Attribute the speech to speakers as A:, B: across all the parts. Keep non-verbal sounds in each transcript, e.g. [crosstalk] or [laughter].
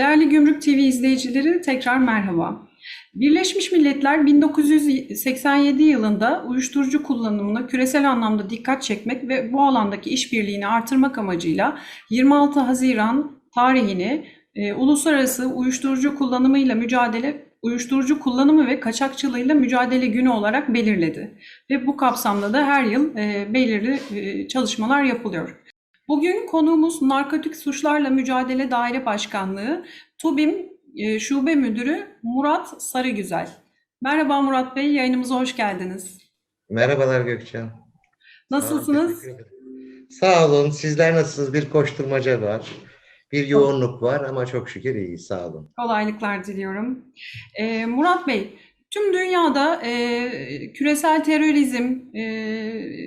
A: Değerli Gümrük TV izleyicileri tekrar merhaba. Birleşmiş Milletler 1987 yılında uyuşturucu kullanımına küresel anlamda dikkat çekmek ve bu alandaki işbirliğini artırmak amacıyla 26 Haziran tarihini e, Uluslararası Uyuşturucu Kullanımıyla Mücadele Uyuşturucu Kullanımı ve Kaçakçılığıyla Mücadele Günü olarak belirledi. Ve bu kapsamda da her yıl e, belirli e, çalışmalar yapılıyor. Bugün konuğumuz Narkotik Suçlarla Mücadele Daire Başkanlığı TUBİM e, Şube Müdürü Murat Sarıgüzel. Merhaba Murat Bey, yayınımıza hoş geldiniz.
B: Merhabalar Gökçen. Sağ olun,
A: Nasılsınız?
B: teşekkür ederim. Sağ olun. Sizler nasılsınız? Bir koşturmaca var. Bir yoğunluk var ama çok şükür iyi. Sağ olun.
A: Kolaylıklar diliyorum. E, Murat Bey, tüm dünyada e, küresel terörizm, e,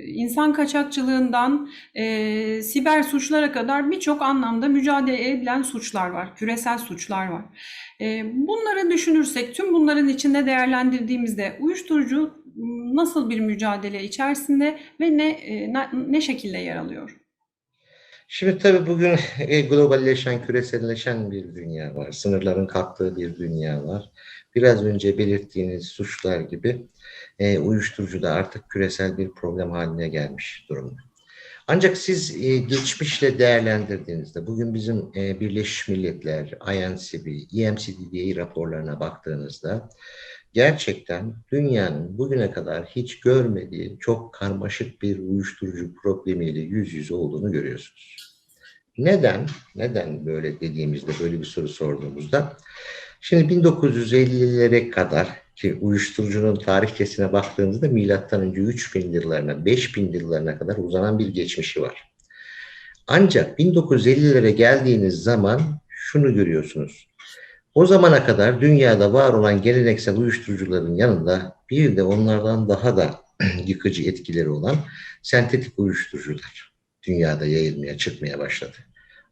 A: insan kaçakçılığından e, siber suçlara kadar birçok anlamda mücadele edilen suçlar var, küresel suçlar var. E, bunları düşünürsek, tüm bunların içinde değerlendirdiğimizde uyuşturucu nasıl bir mücadele içerisinde ve ne e, ne, ne şekilde yer alıyor?
B: Şimdi tabii bugün e, globalleşen, küreselleşen bir dünya var. Sınırların kalktığı bir dünya var. Biraz önce belirttiğiniz suçlar gibi e, uyuşturucu da artık küresel bir problem haline gelmiş durumda. Ancak siz e, geçmişle değerlendirdiğinizde, bugün bizim e, Birleşmiş Milletler, INCB, EMCDDA raporlarına baktığınızda gerçekten dünyanın bugüne kadar hiç görmediği çok karmaşık bir uyuşturucu problemiyle yüz yüze olduğunu görüyorsunuz. Neden? Neden böyle dediğimizde, böyle bir soru sorduğumuzda Şimdi 1950'lere kadar ki uyuşturucunun tarihçesine baktığınızda milattan önce 3000 yıllarına, 5000 yıllarına kadar uzanan bir geçmişi var. Ancak 1950'lere geldiğiniz zaman şunu görüyorsunuz. O zamana kadar dünyada var olan geleneksel uyuşturucuların yanında bir de onlardan daha da [clears throat] yıkıcı etkileri olan sentetik uyuşturucular dünyada yayılmaya, çıkmaya başladı.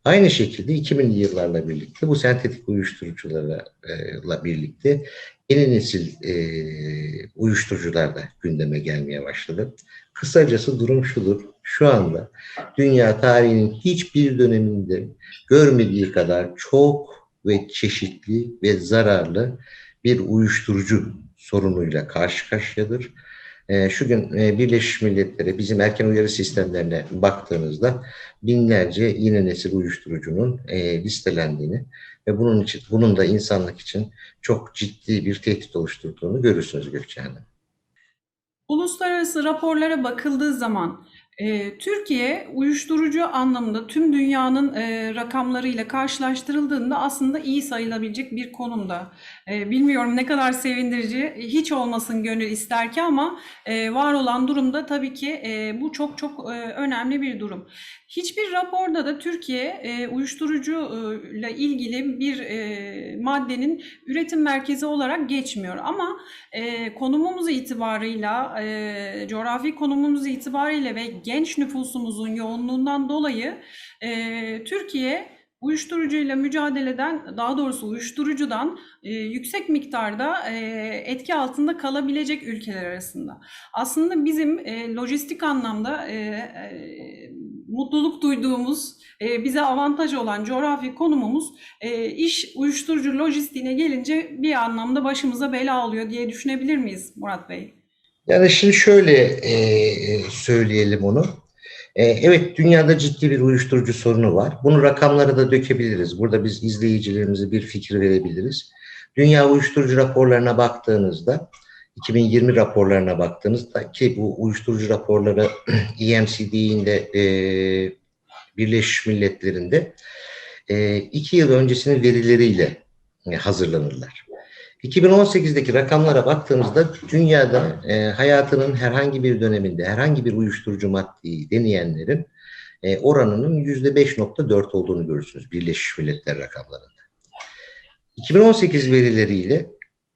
B: Aynı şekilde 2000'li yıllarla birlikte bu sentetik uyuşturucularla birlikte yeni nesil e, uyuşturucular da gündeme gelmeye başladı. Kısacası durum şudur. Şu anda dünya tarihinin hiçbir döneminde görmediği kadar çok ve çeşitli ve zararlı bir uyuşturucu sorunuyla karşı karşıyadır. E, şu gün e, Birleşmiş Milletler'e bizim erken uyarı sistemlerine baktığınızda binlerce yeni nesil uyuşturucunun e, listelendiğini ve bunun için bunun da insanlık için çok ciddi bir tehdit oluşturduğunu görürsünüz Gökçe Hanım.
A: Uluslararası raporlara bakıldığı zaman Türkiye uyuşturucu anlamında tüm dünyanın rakamlarıyla karşılaştırıldığında aslında iyi sayılabilecek bir konumda. Bilmiyorum ne kadar sevindirici, hiç olmasın gönül ister ki ama var olan durumda tabii ki bu çok çok önemli bir durum. Hiçbir raporda da Türkiye e, uyuşturucuyla ilgili bir e, maddenin üretim merkezi olarak geçmiyor. Ama e, konumumuz itibarıyla, e, coğrafi konumumuz itibariyle ve genç nüfusumuzun yoğunluğundan dolayı Türkiye uyuşturucuyla mücadeleden, daha doğrusu uyuşturucudan yüksek miktarda etki altında kalabilecek ülkeler arasında. Aslında bizim e, lojistik anlamda mutluluk duyduğumuz, e, bize avantaj olan coğrafi konumumuz e, iş uyuşturucu lojistiğine gelince bir anlamda başımıza bela alıyor diye düşünebilir miyiz Murat Bey?
B: Yani şimdi şöyle e, söyleyelim onu. E, evet dünyada ciddi bir uyuşturucu sorunu var. Bunu rakamlara da dökebiliriz. Burada biz izleyicilerimize bir fikir verebiliriz. Dünya uyuşturucu raporlarına baktığınızda 2020 raporlarına baktığınızda ki bu uyuşturucu raporları [clears throat] EMCD'nin de e, Birleşmiş Milletler'inde e, iki yıl öncesinin verileriyle e, hazırlanırlar. 2018'deki rakamlara baktığımızda dünyada e, hayatının herhangi bir döneminde herhangi bir uyuşturucu maddeyi deneyenlerin e, oranının %5.4 olduğunu görürsünüz Birleşmiş Milletler rakamlarında. 2018 verileriyle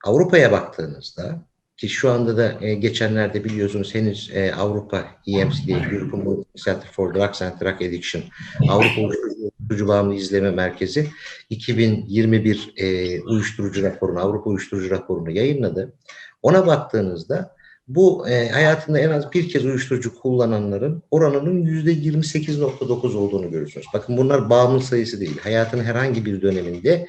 B: Avrupa'ya baktığınızda ki şu anda da e, geçenlerde biliyorsunuz henüz e, Avrupa EMCD, European Center for Drugs and Drug Addiction, Avrupa Uyuşturucu Bağımlı İzleme Merkezi 2021 e, uyuşturucu raporunu, Avrupa uyuşturucu raporunu yayınladı. Ona baktığınızda bu e, hayatında en az bir kez uyuşturucu kullananların oranının yüzde 28.9 olduğunu görürsünüz. Bakın bunlar bağımlı sayısı değil. Hayatın herhangi bir döneminde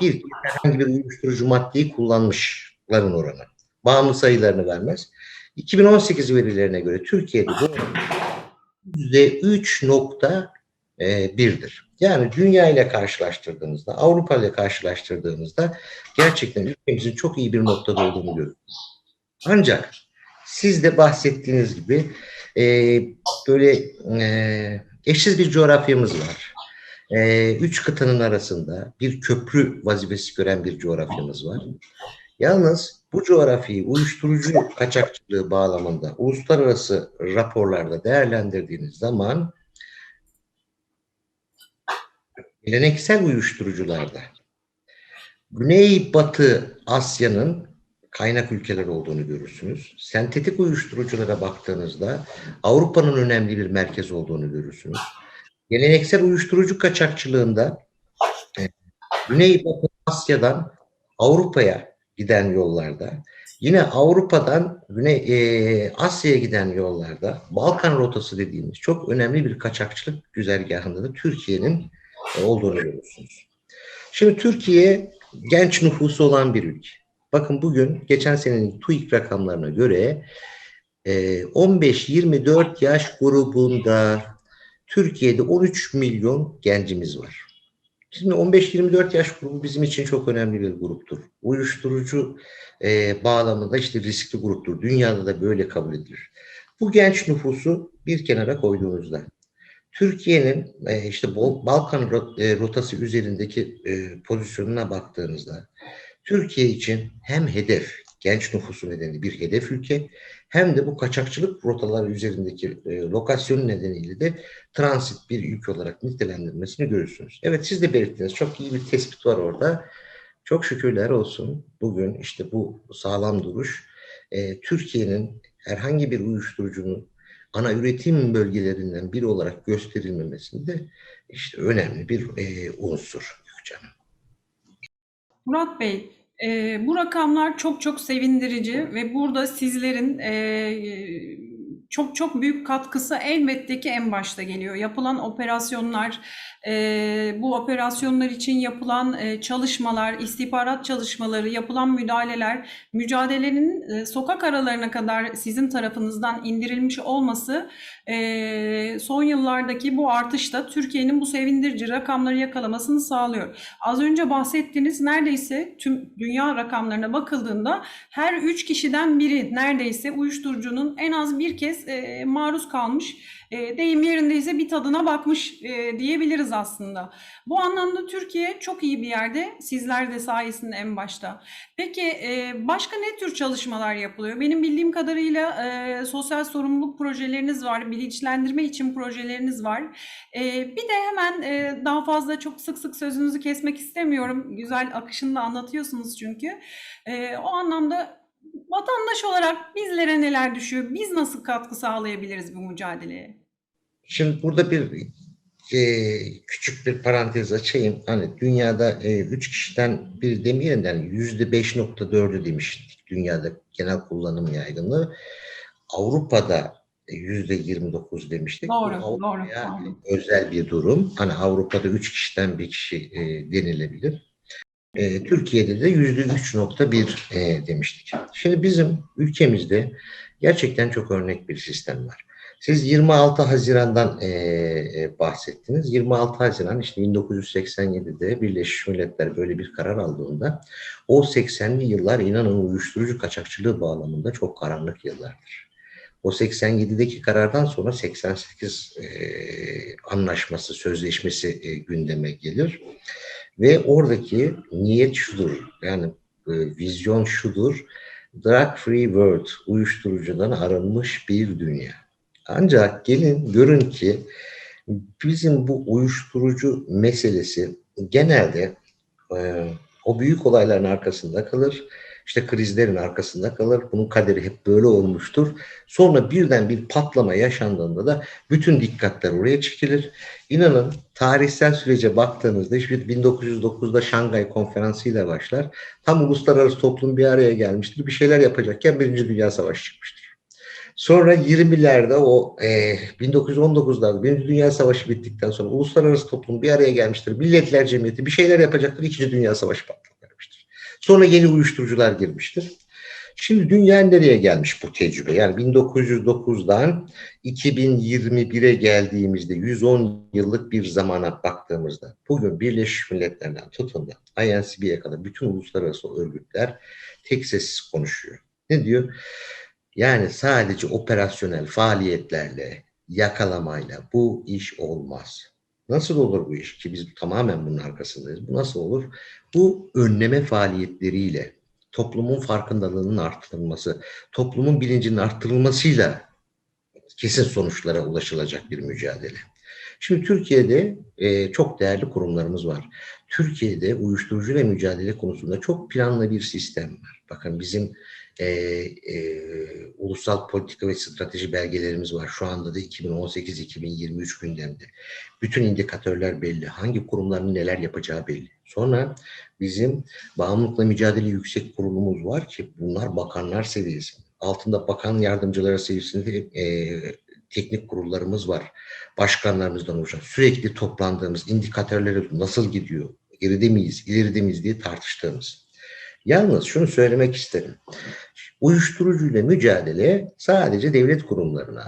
B: bir herhangi bir uyuşturucu maddeyi kullanmışların oranı. Bağımlı sayılarını vermez. 2018 verilerine göre Türkiye'de bu yüzde 3.1'dir. Yani dünya ile karşılaştırdığımızda, Avrupa ile karşılaştırdığımızda gerçekten ülkemizin çok iyi bir noktada olduğunu görüyoruz. Ancak siz de bahsettiğiniz gibi e, böyle e, eşsiz bir coğrafyamız var. E, üç kıtanın arasında bir köprü vazifesi gören bir coğrafyamız var. Yalnız bu coğrafyayı uyuşturucu kaçakçılığı bağlamında uluslararası raporlarda değerlendirdiğiniz zaman geleneksel uyuşturucularda Güney-Batı Asya'nın kaynak ülkeler olduğunu görürsünüz. Sentetik uyuşturuculara baktığınızda Avrupa'nın önemli bir merkez olduğunu görürsünüz. Geleneksel uyuşturucu kaçakçılığında e, Güney-Batı Asya'dan Avrupa'ya giden yollarda, yine Avrupa'dan Güney e, Asya'ya giden yollarda Balkan rotası dediğimiz çok önemli bir kaçakçılık güzergahında da Türkiye'nin e, olduğunu görüyorsunuz. Şimdi Türkiye genç nüfusu olan bir ülke. Bakın bugün geçen senenin TÜİK rakamlarına göre e, 15-24 yaş grubunda Türkiye'de 13 milyon gencimiz var. Şimdi 15-24 yaş grubu bizim için çok önemli bir gruptur. Uyuşturucu e, bağlamında işte riskli gruptur. Dünyada da böyle kabul edilir. Bu genç nüfusu bir kenara koyduğunuzda Türkiye'nin e, işte Balkan e, rotası üzerindeki e, pozisyonuna baktığınızda Türkiye için hem hedef, genç nüfusu nedeniyle bir hedef ülke hem de bu kaçakçılık rotaları üzerindeki e, lokasyonu nedeniyle de transit bir ülke olarak nitelendirmesini görürsünüz. Evet siz de belirttiniz. Çok iyi bir tespit var orada. Çok şükürler olsun bugün işte bu sağlam duruş e, Türkiye'nin herhangi bir uyuşturucunun ana üretim bölgelerinden biri olarak gösterilmemesinde işte önemli bir e, unsur Gökçen.
A: Murat Bey, e, bu rakamlar çok çok sevindirici ve burada sizlerin e, çok çok büyük katkısı elbette ki en başta geliyor. Yapılan operasyonlar, e, bu operasyonlar için yapılan e, çalışmalar, istihbarat çalışmaları, yapılan müdahaleler, mücadelenin e, sokak aralarına kadar sizin tarafınızdan indirilmiş olması e, son yıllardaki bu artışta Türkiye'nin bu sevindirici rakamları yakalamasını sağlıyor. Az önce bahsettiğiniz neredeyse tüm dünya rakamlarına bakıldığında her üç kişiden biri neredeyse uyuşturucunun en az bir kez e, maruz kalmış, e, deyim yerindeyse bir tadına bakmış e, diyebiliriz aslında. Bu anlamda Türkiye çok iyi bir yerde, sizler de sayesinde en başta. Peki e, başka ne tür çalışmalar yapılıyor? Benim bildiğim kadarıyla e, sosyal sorumluluk projeleriniz var, bilinçlendirme için projeleriniz var. E, bir de hemen e, daha fazla çok sık sık sözünüzü kesmek istemiyorum. Güzel akışında anlatıyorsunuz çünkü. E, o anlamda vatandaş olarak bizlere neler düşüyor? Biz nasıl katkı sağlayabiliriz bu mücadeleye?
B: Şimdi burada bir e, küçük bir parantez açayım. Hani dünyada e, üç kişiden biri demeyelim nokta dördü demiştik dünyada genel kullanım yaygınlığı. Avrupa'da yüzde yirmi dokuz demiştik. Bu
A: Doğru, doğru.
B: Avrupa'ya
A: Pardon.
B: özel bir durum. Hani Avrupa'da üç kişiden bir kişi e, denilebilir. E, Türkiye'de de yüzde üç nokta bir e, demiştik. Şimdi bizim ülkemizde gerçekten çok örnek bir sistem var. Siz 26 Haziran'dan e, e, bahsettiniz. 26 Haziran işte 1987'de Birleşmiş Milletler böyle bir karar aldığında o 80'li yıllar inanın uyuşturucu kaçakçılığı bağlamında çok karanlık yıllardır. O 87'deki karardan sonra 88 e, anlaşması, sözleşmesi e, gündeme gelir. Ve oradaki niyet şudur, yani e, vizyon şudur, drug free world, uyuşturucudan arınmış bir dünya. Ancak gelin görün ki bizim bu uyuşturucu meselesi genelde e, o büyük olayların arkasında kalır. İşte krizlerin arkasında kalır. Bunun kaderi hep böyle olmuştur. Sonra birden bir patlama yaşandığında da bütün dikkatler oraya çekilir. İnanın tarihsel sürece baktığınızda işte 1909'da Şangay Konferansı ile başlar. Tam uluslararası toplum bir araya gelmiştir. Bir şeyler yapacakken Birinci Dünya Savaşı çıkmıştır. Sonra 20'lerde o e, 1919'larda Birinci Dünya Savaşı bittikten sonra uluslararası toplum bir araya gelmiştir. Milletler Cemiyeti bir şeyler yapacaktır. İkinci Dünya Savaşı patlak vermiştir. Sonra yeni uyuşturucular girmiştir. Şimdi dünya nereye gelmiş bu tecrübe? Yani 1909'dan 2021'e geldiğimizde 110 yıllık bir zamana baktığımızda bugün Birleşmiş Milletler'den tutun da INCB'ye kadar bütün uluslararası örgütler tek sessiz konuşuyor. Ne diyor? Yani sadece operasyonel faaliyetlerle, yakalamayla bu iş olmaz. Nasıl olur bu iş? Ki biz tamamen bunun arkasındayız. Bu nasıl olur? Bu önleme faaliyetleriyle, toplumun farkındalığının artırılması, toplumun bilincinin artırılmasıyla kesin sonuçlara ulaşılacak bir mücadele. Şimdi Türkiye'de e, çok değerli kurumlarımız var. Türkiye'de uyuşturucuyla mücadele konusunda çok planlı bir sistem var. Bakın bizim e, e, ulusal politika ve strateji belgelerimiz var. Şu anda da 2018-2023 gündemde. Bütün indikatörler belli. Hangi kurumların neler yapacağı belli. Sonra bizim bağımlılıkla mücadele yüksek kurulumuz var ki bunlar bakanlar seviyesinde. Altında bakan yardımcıları seviyesinde e, teknik kurullarımız var. Başkanlarımızdan oluşan sürekli toplandığımız indikatörleri nasıl gidiyor, geride miyiz, ileride miyiz diye tartıştığımız. Yalnız şunu söylemek isterim. Uyuşturucuyla mücadele sadece devlet kurumlarına,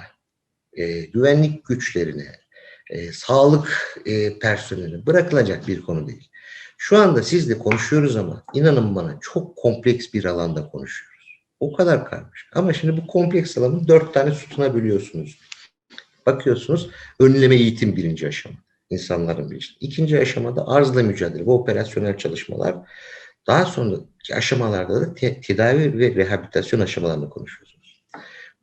B: e, güvenlik güçlerine, e, sağlık e, personeline bırakılacak bir konu değil. Şu anda sizle konuşuyoruz ama inanın bana çok kompleks bir alanda konuşuyoruz. O kadar karmaşık. Ama şimdi bu kompleks alanı dört tane sütuna bölüyorsunuz. Bakıyorsunuz önleme eğitim birinci aşama. insanların bilinci. İkinci aşamada arzla mücadele ve operasyonel çalışmalar. Daha sonraki aşamalarda da te- tedavi ve rehabilitasyon aşamalarını konuşuyorsunuz.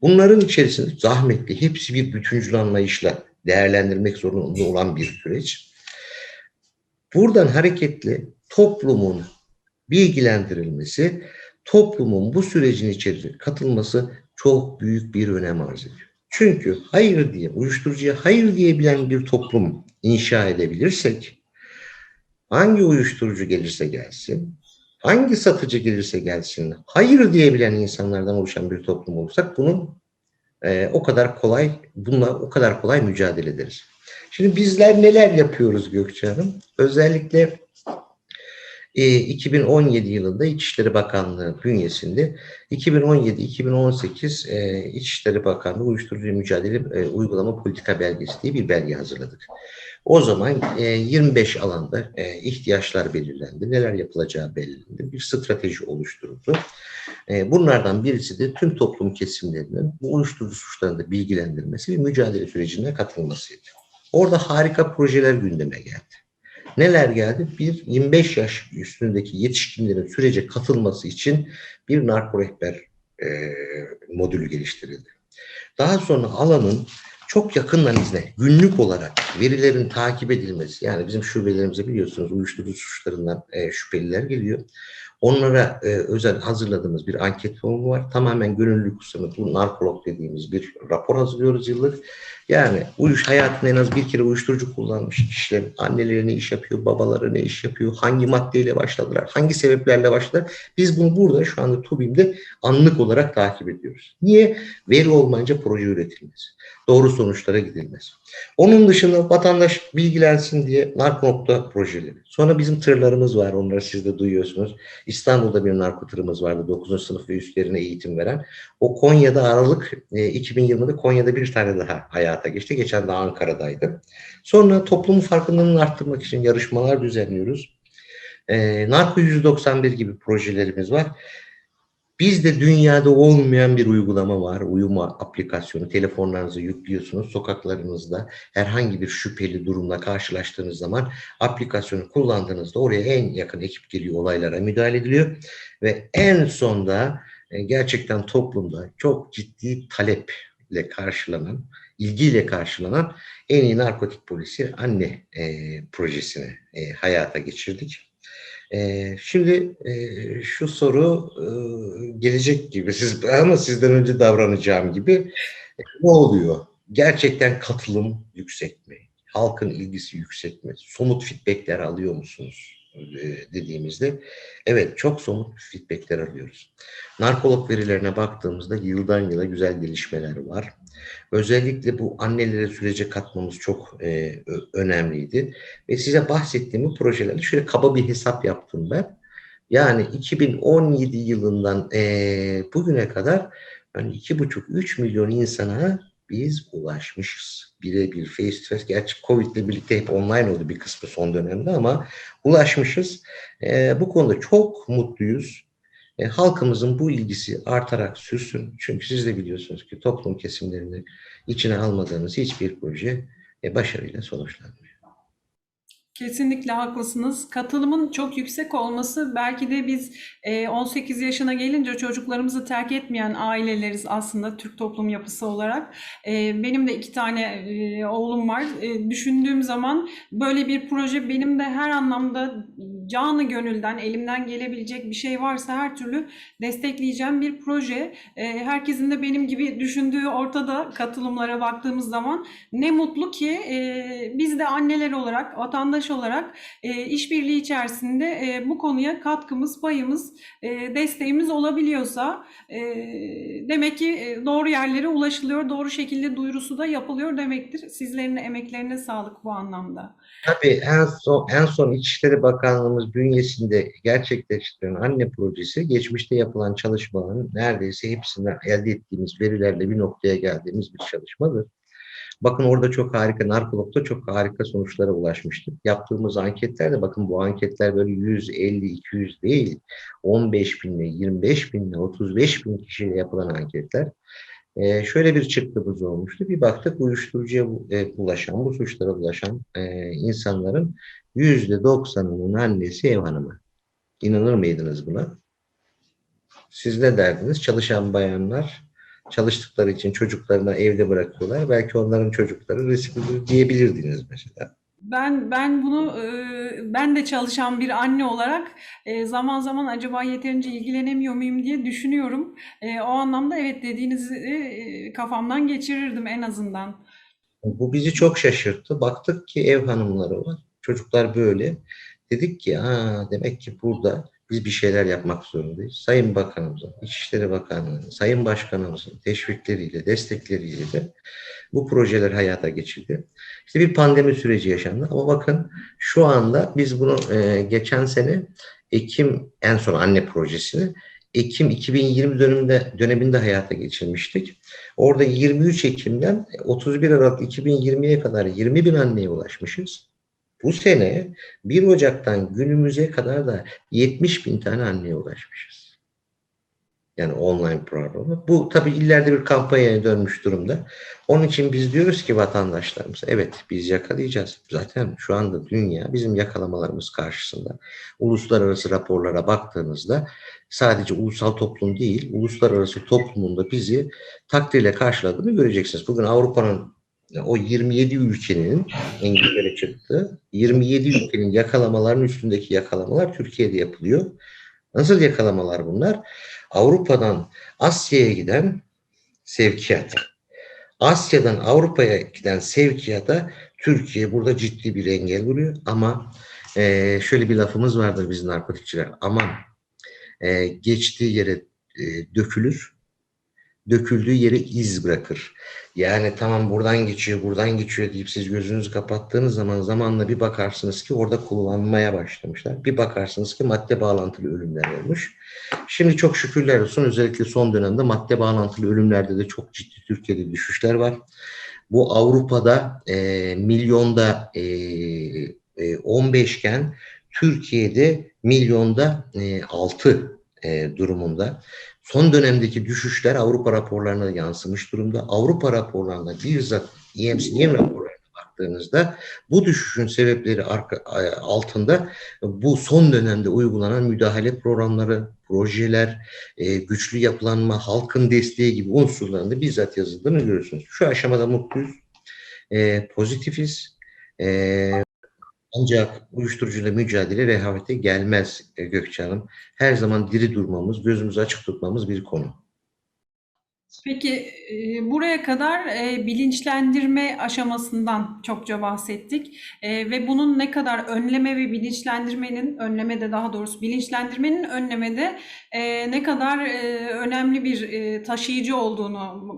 B: Bunların içerisinde zahmetli, hepsi bir bütüncül anlayışla değerlendirmek zorunda olan bir süreç. Buradan hareketli toplumun bilgilendirilmesi, toplumun bu sürecin içerisine katılması çok büyük bir önem arz ediyor. Çünkü hayır diye, uyuşturucuya hayır diyebilen bir toplum inşa edebilirsek, hangi uyuşturucu gelirse gelsin, hangi satıcı gelirse gelsin, hayır diyebilen insanlardan oluşan bir toplum olursak bunun e, o kadar kolay, bununla o kadar kolay mücadele ederiz. Şimdi bizler neler yapıyoruz Gökçe Hanım? Özellikle e, 2017 yılında İçişleri Bakanlığı bünyesinde 2017-2018 e, İçişleri Bakanlığı Uyuşturucu Mücadele e, Uygulama Politika Belgesi diye bir belge hazırladık. O zaman e, 25 alanda e, ihtiyaçlar belirlendi, neler yapılacağı belirlendi, bir strateji oluşturuldu. E, bunlardan birisi de tüm toplum kesimlerinin bu uyuşturucu suçlarında bilgilendirmesi ve mücadele sürecine katılmasıydı. Orada harika projeler gündeme geldi. Neler geldi? Bir, 25 yaş üstündeki yetişkinlerin sürece katılması için bir narko rehber e, modülü geliştirildi. Daha sonra alanın çok yakından izle, günlük olarak verilerin takip edilmesi, yani bizim şubelerimize biliyorsunuz uyuşturucu suçlarından e, şüpheliler geliyor. Onlara e, özel hazırladığımız bir anket formu var. Tamamen gönüllülük usulü bu narkolog dediğimiz bir rapor hazırlıyoruz yıllık. Yani uyuş hayatında en az bir kere uyuşturucu kullanmış kişilerin anneleri ne iş yapıyor, babaları ne iş yapıyor, hangi maddeyle başladılar, hangi sebeplerle başladılar. Biz bunu burada şu anda TUBİM'de anlık olarak takip ediyoruz. Niye? Veri olmayınca proje üretilmez. Doğru sonuçlara gidilmez. Onun dışında vatandaş bilgilensin diye narko nokta projeleri. Sonra bizim tırlarımız var. Onları siz de duyuyorsunuz. İstanbul'da bir narko tırımız vardı. 9. sınıf ve üstlerine eğitim veren. O Konya'da Aralık e, 2020'de Konya'da bir tane daha hayata geçti. Geçen de Ankara'daydı. Sonra toplumun farkındalığını arttırmak için yarışmalar düzenliyoruz. E, Narko 191 gibi projelerimiz var. Bizde dünyada olmayan bir uygulama var. Uyuma aplikasyonu. Telefonlarınızı yüklüyorsunuz. Sokaklarınızda herhangi bir şüpheli durumla karşılaştığınız zaman aplikasyonu kullandığınızda oraya en yakın ekip geliyor olaylara müdahale ediliyor. Ve en sonda e, gerçekten toplumda çok ciddi taleple karşılanan, ilgiyle karşılanan en iyi narkotik polisi anne e, projesini e, hayata geçirdik. Ee, şimdi e, şu soru e, gelecek gibi siz [laughs] ama sizden önce davranacağım gibi E, ne oluyor? Gerçekten katılım yüksek mi? Halkın ilgisi yüksek mi? Somut feedbackler alıyor musunuz? e, dediğimizde evet çok somut feedbackler alıyoruz. Narkolog verilerine baktığımızda yıldan yıla güzel gelişmeler var. Özellikle bu annelere sürece katmamız çok e, önemliydi. Ve size bahsettiğim bu projelerle şöyle kaba bir hesap yaptım ben. Yani 2017 yılından e, bugüne kadar yani 2,5-3 milyon insana biz ulaşmışız. Birebir face to face. Gerçi Covid ile birlikte hep online oldu bir kısmı son dönemde ama ulaşmışız. E, bu konuda çok mutluyuz. E, halkımızın bu ilgisi artarak sürsün. Çünkü siz de biliyorsunuz ki toplum kesimlerini içine almadığınız hiçbir proje e, başarıyla sonuçlanmıyor.
A: Kesinlikle haklısınız. Katılımın çok yüksek olması belki de biz e, 18 yaşına gelince çocuklarımızı terk etmeyen aileleriz aslında Türk toplum yapısı olarak. E, Benim de iki tane e, oğlum var. E, Düşündüğüm zaman böyle bir proje benim de her anlamda canı gönülden elimden gelebilecek bir şey varsa her türlü destekleyeceğim bir proje. E, Herkesin de benim gibi düşündüğü ortada katılımlara baktığımız zaman. Ne mutlu ki e, biz de anneler olarak, vatandaş olarak e, işbirliği içerisinde e, bu konuya katkımız, payımız, e, desteğimiz olabiliyorsa e, demek ki e, doğru yerlere ulaşılıyor, doğru şekilde duyurusu da yapılıyor demektir. Sizlerin emeklerine sağlık bu anlamda.
B: Tabii en son, en son İçişleri Bakanlığımız bünyesinde gerçekleştirilen anne projesi geçmişte yapılan çalışmaların neredeyse hepsinden elde ettiğimiz verilerle bir noktaya geldiğimiz bir çalışmadır. Bakın orada çok harika, narkologda çok harika sonuçlara ulaşmıştık. Yaptığımız anketlerde bakın bu anketler böyle 150, 200 değil, 15 binle, 25 binle, 35 bin kişiyle yapılan anketler. Ee, şöyle bir çıktımız olmuştu. Bir baktık uyuşturucuya e, bulaşan, bu suçlara bulaşan e, insanların yüzde doksanının annesi ev hanımı. İnanır mıydınız buna? Siz ne derdiniz? Çalışan bayanlar çalıştıkları için çocuklarını evde bırakıyorlar. Belki onların çocukları risklidir diyebilirdiniz mesela.
A: Ben ben bunu e, ben de çalışan bir anne olarak e, zaman zaman acaba yeterince ilgilenemiyor muyum diye düşünüyorum. E, O anlamda evet dediğinizi kafamdan geçirirdim en azından.
B: Bu bizi çok şaşırttı. Baktık ki ev hanımları var. Çocuklar böyle. Dedik ki ha demek ki burada biz bir şeyler yapmak zorundayız. Sayın Bakanımızın, İçişleri Bakanlığı'nın, Sayın Başkanımızın teşvikleriyle, destekleriyle de bu projeler hayata geçildi. İşte bir pandemi süreci yaşandı ama bakın şu anda biz bunu e, geçen sene Ekim en son anne projesini Ekim 2020 döneminde döneminde hayata geçirmiştik. Orada 23 Ekim'den 31 Aralık 2020'ye kadar 20 bin anneye ulaşmışız. Bu sene 1 Ocak'tan günümüze kadar da 70 bin tane anneye ulaşmışız. Yani online programı. Bu tabii illerde bir kampanyaya dönmüş durumda. Onun için biz diyoruz ki vatandaşlarımıza evet biz yakalayacağız. Zaten şu anda dünya bizim yakalamalarımız karşısında. Uluslararası raporlara baktığınızda sadece ulusal toplum değil, uluslararası toplumunda bizi takdirle karşıladığını göreceksiniz. Bugün Avrupa'nın o 27 ülkenin İngiltere çıktı. 27 ülkenin yakalamaların üstündeki yakalamalar Türkiye'de yapılıyor. Nasıl yakalamalar bunlar? Avrupa'dan Asya'ya giden sevkiyat. Asya'dan Avrupa'ya giden sevkiyata Türkiye burada ciddi bir engel vuruyor. Ama eee, şöyle bir lafımız vardır bizim narkotikçiler. Aman eee, geçtiği yere eee, dökülür, döküldüğü yere iz bırakır. Yani tamam buradan geçiyor, buradan geçiyor deyip siz gözünüzü kapattığınız zaman zamanla bir bakarsınız ki orada kullanmaya başlamışlar. Bir bakarsınız ki madde bağlantılı ölümler olmuş. Şimdi çok şükürler olsun özellikle son dönemde madde bağlantılı ölümlerde de çok ciddi Türkiye'de düşüşler var. Bu Avrupa'da e, milyonda e, e, 15 iken Türkiye'de milyonda e, 6 e, durumunda. Son dönemdeki düşüşler Avrupa raporlarına yansımış durumda. Avrupa raporlarına bizzat EMC'nin raporlarına baktığınızda bu düşüşün sebepleri arka, altında bu son dönemde uygulanan müdahale programları, projeler, e, güçlü yapılanma, halkın desteği gibi unsurların da bizzat yazıldığını görüyorsunuz. Şu aşamada mutluyuz, e, pozitifiz. E, Ancak uyuşturucuyla mücadele rehavete gelmez e, Gökçe Hanım. Her zaman diri durmamız, gözümüzü açık tutmamız bir konu.
A: Peki e, buraya kadar e, bilinçlendirme aşamasından çokça bahsettik ve bunun ne kadar önleme ve bilinçlendirmenin önleme de daha doğrusu bilinçlendirmenin önlemede ne kadar önemli bir taşıyıcı olduğunu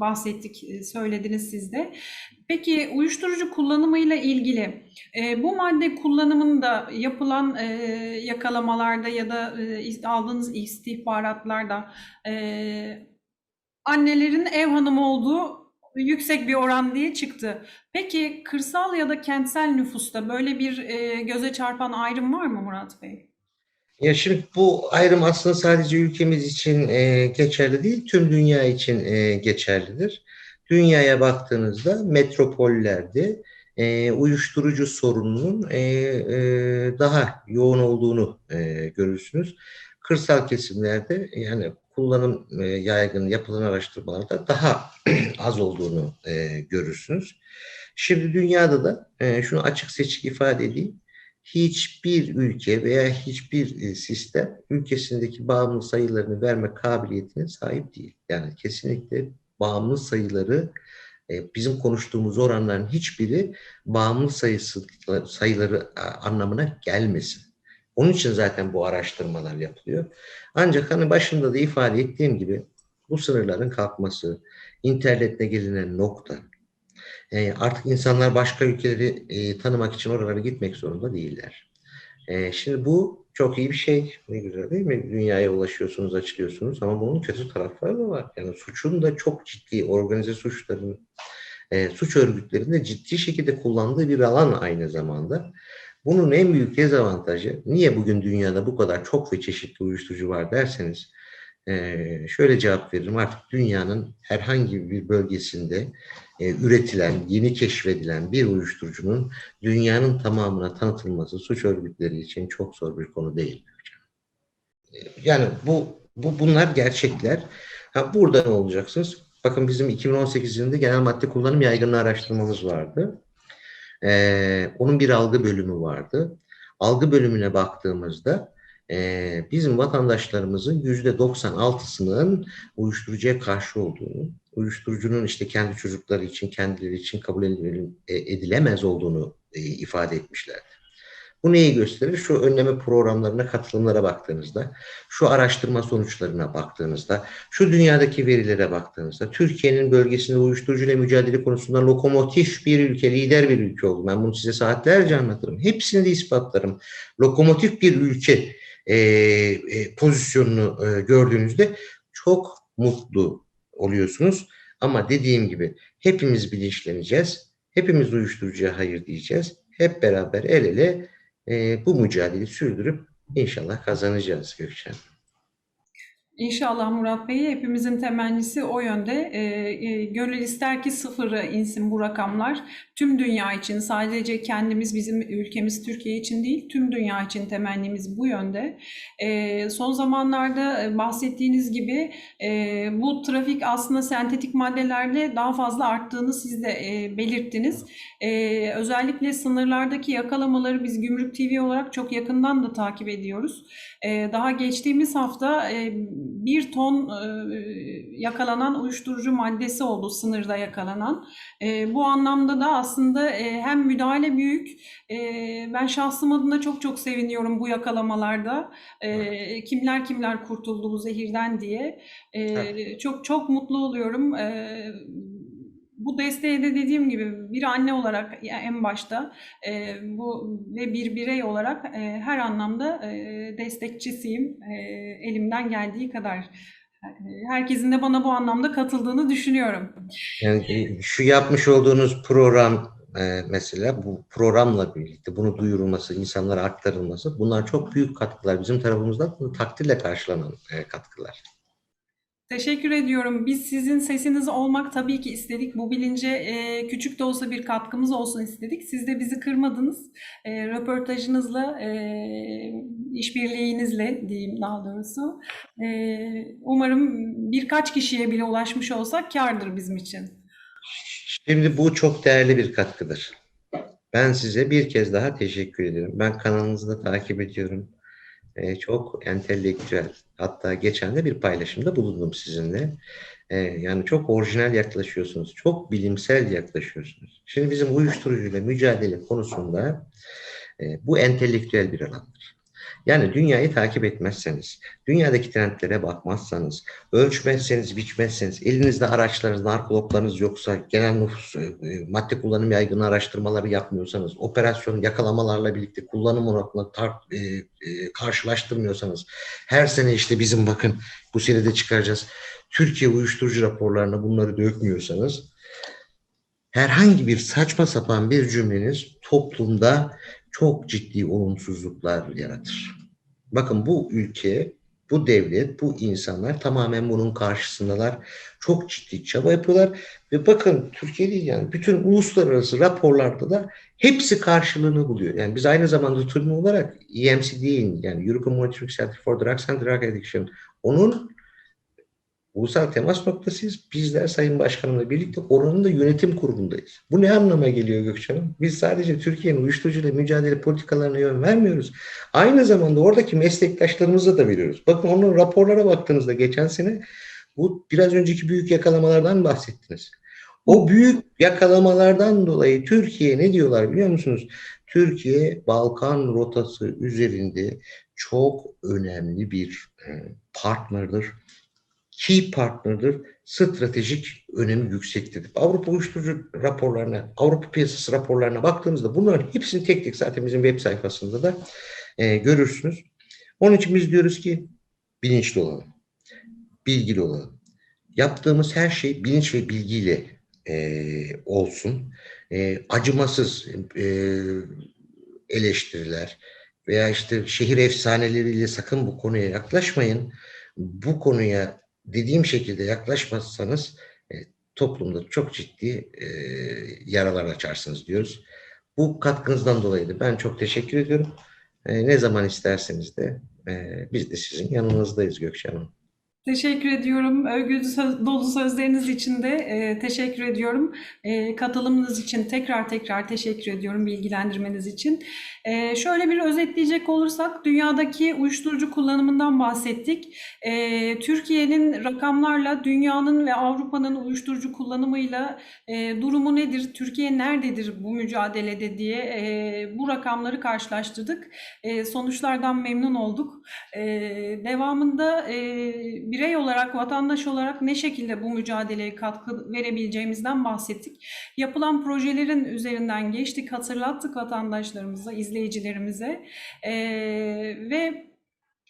A: bahsettik, söylediniz siz de. Peki uyuşturucu kullanımıyla ilgili e, bu madde kullanımında yapılan e, yakalamalarda ya da e, aldığınız istihbaratlarda e, annelerin ev hanımı olduğu yüksek bir oran diye çıktı. Peki kırsal ya da kentsel nüfusta böyle bir e, göze çarpan ayrım var mı Murat Bey?
B: Ya şimdi bu ayrım aslında sadece ülkemiz için e, geçerli değil, tüm dünya için e, geçerlidir. Dünyaya baktığınızda metropollerde e, uyuşturucu sorununun e, e, daha yoğun olduğunu e, görürsünüz. Kırsal kesimlerde yani kullanım e, yaygın yapılan araştırmalarda daha [clears throat] az olduğunu e, görürsünüz. Şimdi dünyada da e, şunu açık seçik ifade edeyim hiçbir ülke veya hiçbir e, sistem ülkesindeki bağımlı sayılarını verme kabiliyetine sahip değil. Yani kesinlikle bağımlı sayıları e, bizim konuştuğumuz oranların hiçbiri bağımlı sayısı sayıları anlamına gelmesin. Onun için zaten bu araştırmalar yapılıyor. Ancak hani başında da ifade ettiğim gibi bu sınırların kalkması, internette gelinen nokta, e, artık insanlar başka ülkeleri e, tanımak için oralara gitmek zorunda değiller. Şimdi bu çok iyi bir şey. Ne güzel değil mi? Dünyaya ulaşıyorsunuz, açılıyorsunuz ama bunun kötü tarafları da var. Yani suçun da çok ciddi, organize suçların, e, suç örgütlerinde ciddi şekilde kullandığı bir alan aynı zamanda. Bunun en büyük dezavantajı, niye bugün dünyada bu kadar çok ve çeşitli uyuşturucu var derseniz, e, şöyle cevap veririm. Artık dünyanın herhangi bir bölgesinde e, üretilen, yeni keşfedilen bir uyuşturucunun dünyanın tamamına tanıtılması suç örgütleri için çok zor bir konu değil. Yani bu, bu bunlar gerçekler. Ha, burada ne olacaksınız? Bakın bizim 2018 yılında genel madde kullanım yaygınlığı araştırmamız vardı. Ee, onun bir algı bölümü vardı. Algı bölümüne baktığımızda e, bizim vatandaşlarımızın yüzde 96'sının uyuşturucuya karşı olduğunu, uyuşturucunun işte kendi çocukları için, kendileri için kabul edilemez olduğunu e, ifade etmişlerdi. Bu neyi gösterir? Şu önleme programlarına katılımlara baktığınızda, şu araştırma sonuçlarına baktığınızda, şu dünyadaki verilere baktığınızda, Türkiye'nin bölgesinde uyuşturucuyla mücadele konusunda lokomotif bir ülke, lider bir ülke oldu. Ben bunu size saatlerce anlatırım. Hepsini de ispatlarım. Lokomotif bir ülke e, e, pozisyonunu e, gördüğünüzde çok mutlu oluyorsunuz. Ama dediğim gibi hepimiz bilinçleneceğiz. Hepimiz uyuşturucuya hayır diyeceğiz. Hep beraber el ele e, bu mücadeleyi sürdürüp inşallah kazanacağız Gökçen.
A: İnşallah Murat Bey hepimizin temennisi o yönde. E, e, gönül ister ki sıfıra insin bu rakamlar. Tüm dünya için sadece kendimiz bizim ülkemiz Türkiye için değil tüm dünya için temennimiz bu yönde. E, son zamanlarda bahsettiğiniz gibi e, bu trafik aslında sentetik maddelerde daha fazla arttığını siz de e, belirttiniz. E, özellikle sınırlardaki yakalamaları biz Gümrük TV olarak çok yakından da takip ediyoruz. E, daha geçtiğimiz hafta e, bir ton e, yakalanan uyuşturucu maddesi oldu sınırda yakalanan. E, bu anlamda da aslında e, hem müdahale büyük, ben şahsım adına çok çok seviniyorum bu yakalamalarda. Kimler kimler kurtuldu bu zehirden diye.
B: Evet.
A: çok çok mutlu oluyorum. Bu desteğe de dediğim gibi bir anne olarak en başta e, bu ve bir birey olarak e, her anlamda e, destekçisiyim e, elimden geldiği kadar. Herkesin de bana bu anlamda katıldığını düşünüyorum.
B: Yani e, şu yapmış olduğunuz program e, mesela bu programla birlikte bunu duyurulması, insanlara aktarılması bunlar çok büyük katkılar. Bizim tarafımızdan takdirle karşılanan e, katkılar.
A: Teşekkür ediyorum. Biz sizin sesiniz olmak tabii ki istedik. Bu bilince e, küçük de olsa bir katkımız olsun istedik. Siz de bizi kırmadınız. E, röportajınızla, e, işbirliğinizle diyeyim daha doğrusu. E, umarım birkaç kişiye bile ulaşmış olsak kârdır bizim için.
B: Şimdi bu çok değerli bir katkıdır. Ben size bir kez daha teşekkür ediyorum. Ben kanalınızı da takip ediyorum. Ee, çok entelektüel. Hatta geçen de bir paylaşımda bulundum sizinle. Ee, yani çok orijinal yaklaşıyorsunuz. Çok bilimsel yaklaşıyorsunuz. Şimdi bizim uyuşturucuyla mücadele konusunda e, bu entelektüel bir alandır. Yani dünyayı takip etmezseniz, dünyadaki trendlere bakmazsanız, ölçmezseniz, biçmezseniz, elinizde araçlarınız, narkologlarınız yoksa, genel nüfus, e, e, madde kullanım yaygın araştırmaları yapmıyorsanız, operasyon yakalamalarla birlikte kullanım oranını tar- e, e, karşılaştırmıyorsanız, her sene işte bizim bakın bu senede çıkaracağız, Türkiye uyuşturucu raporlarına bunları dökmüyorsanız, herhangi bir saçma sapan bir cümleniz toplumda çok ciddi olumsuzluklar yaratır. Bakın bu ülke, bu devlet, bu insanlar tamamen bunun karşısındalar. Çok ciddi çaba yapıyorlar ve bakın Türkiye değil yani bütün uluslararası raporlarda da hepsi karşılığını buluyor. Yani biz aynı zamanda TÜRMÜ olarak EMCD'in yani European Monitoring Center for Drugs and Drug Addiction onun ulusal temas noktasıyız. Bizler Sayın Başkanımla birlikte oranın da yönetim kurulundayız. Bu ne anlama geliyor Gökçen'im? Biz sadece Türkiye'nin uyuşturucuyla mücadele politikalarına yön vermiyoruz. Aynı zamanda oradaki meslektaşlarımıza da veriyoruz. Bakın onun raporlara baktığınızda geçen sene bu biraz önceki büyük yakalamalardan bahsettiniz. O büyük yakalamalardan dolayı Türkiye ne diyorlar biliyor musunuz? Türkiye Balkan rotası üzerinde çok önemli bir e, partnerdir key partner'dır. Stratejik önemi yüksektir. Avrupa uyuşturucu raporlarına, Avrupa piyasası raporlarına baktığınızda bunların hepsini tek tek zaten bizim web sayfasında da e, görürsünüz. Onun için biz diyoruz ki bilinçli olalım. Bilgili olalım. Yaptığımız her şey bilinç ve bilgiyle e, olsun. E, acımasız e, eleştiriler veya işte şehir efsaneleriyle sakın bu konuya yaklaşmayın. Bu konuya dediğim şekilde yaklaşmazsanız e, toplumda çok ciddi e, yaralar açarsınız diyoruz. Bu katkınızdan dolayı da ben çok teşekkür ediyorum. E, ne zaman isterseniz de e, biz de sizin yanınızdayız Gökçe Hanım.
A: Teşekkür ediyorum. Övgü dolu sözleriniz için de e, teşekkür ediyorum. E, katılımınız için tekrar tekrar teşekkür ediyorum bilgilendirmeniz için. E, şöyle bir özetleyecek olursak dünyadaki uyuşturucu kullanımından bahsettik. E, Türkiye'nin rakamlarla dünyanın ve Avrupa'nın uyuşturucu kullanımıyla e, durumu nedir? Türkiye nerededir bu mücadelede diye e, bu rakamları karşılaştırdık. E, sonuçlardan memnun olduk. E, devamında e, birey olarak, vatandaş olarak ne şekilde bu mücadeleye katkı verebileceğimizden bahsettik. Yapılan projelerin üzerinden geçtik, hatırlattık vatandaşlarımıza, izleyicilerimize Ee, ve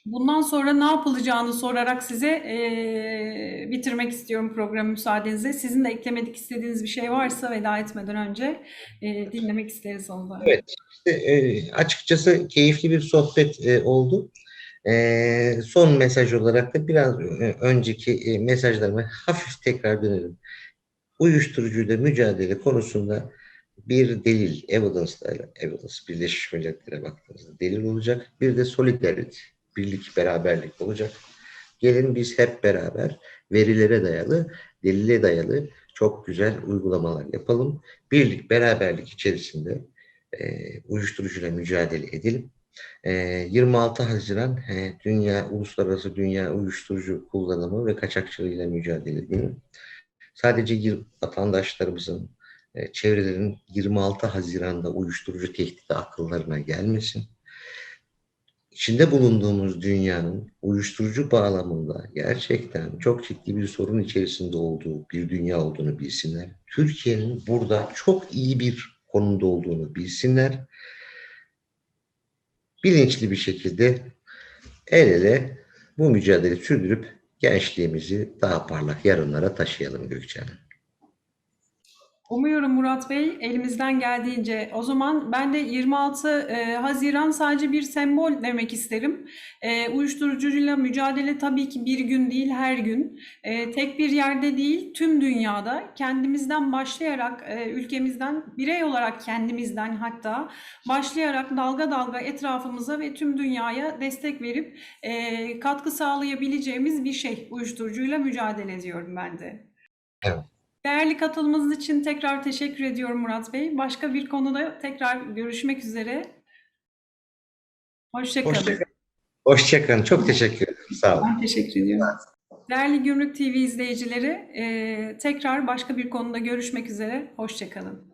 A: bundan sonra ne yapılacağını sorarak size ee, bitirmek istiyorum programı müsaadenizle. Sizin de eklemek istediğiniz bir şey varsa veda etmeden önce ee, dinlemek isteriz onu.
B: Evet, e, açıkçası keyifli bir sohbet e, oldu. Son mesaj olarak da biraz e, önceki e, mesajlarıma hafif tekrar dönelim. Uyuşturucuyla mücadele konusunda bir delil, evidence, evidence Birleşmiş Milletler'e baktığınızda delil olacak. Bir de solidarity, birlik, beraberlik olacak. Gelin biz hep beraber verilere dayalı, delile dayalı çok güzel uygulamalar yapalım. Birlik, beraberlik içerisinde e, uyuşturucuyla mücadele edelim. E, 26 Haziran e, Dünya Uluslararası Dünya Uyuşturucu Kullanımı ve Kaçakçılığıyla Mücadele Günü. Sadece vatandaşlarımızın, e, çevrelerin 26 Haziran'da uyuşturucu tehdidi akıllarına gelmesin. İçinde bulunduğumuz dünyanın uyuşturucu bağlamında gerçekten çok ciddi bir sorun içerisinde olduğu bir dünya olduğunu bilsinler. Türkiye'nin burada çok iyi bir konumda olduğunu bilsinler. Bilinçli bir şekilde el ele bu mücadele sürdürüp gençliğimizi daha parlak yarınlara taşıyalım Gökçe Hanım.
A: Umuyorum Murat Bey elimizden geldiğince. O zaman ben de 26 e, Haziran sadece bir sembol demek isterim. E, uyuşturucuyla mücadele tabii ki bir gün değil her gün. E, tek bir yerde değil tüm dünyada kendimizden başlayarak e, ülkemizden birey olarak kendimizden hatta başlayarak dalga dalga etrafımıza ve tüm dünyaya destek verip e, katkı sağlayabileceğimiz bir şey uyuşturucuyla mücadele ediyorum ben de.
B: Evet.
A: Değerli katılımınız için tekrar teşekkür ediyorum Murat Bey. Başka bir konuda tekrar görüşmek üzere. Hoşçakalın.
B: Hoşçakalın. Hoşçakalın. Çok teşekkür ederim. Sağ olun.
A: Ben teşekkür ediyorum. Değerli Gümrük TV izleyicileri, e, tekrar başka bir konuda görüşmek üzere. Hoşçakalın.